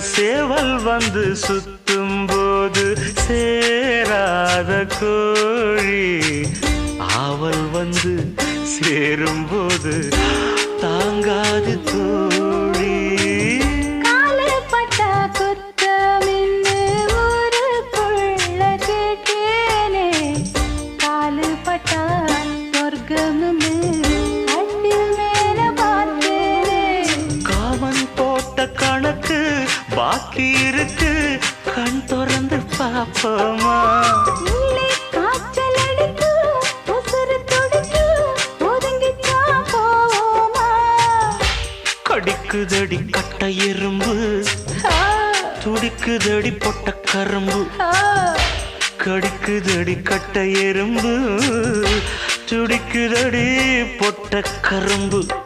சேவல் வந்து சுத்தும் போது சேராத கோழி. ஆவல் வந்து சேரும் போது தாங்காது தோழி. காலு சொர்க்கமுமே பாக்கி இருக்கு. கண் திறந்து போவோமா? கடிக்குதடி கட்ட எறும்பு. துடிக்குதடி பொட்ட கரும்பு. கடிக்குதடி கட்ட எறும்பு. துடிக்குதடி பொட்ட கரும்பு.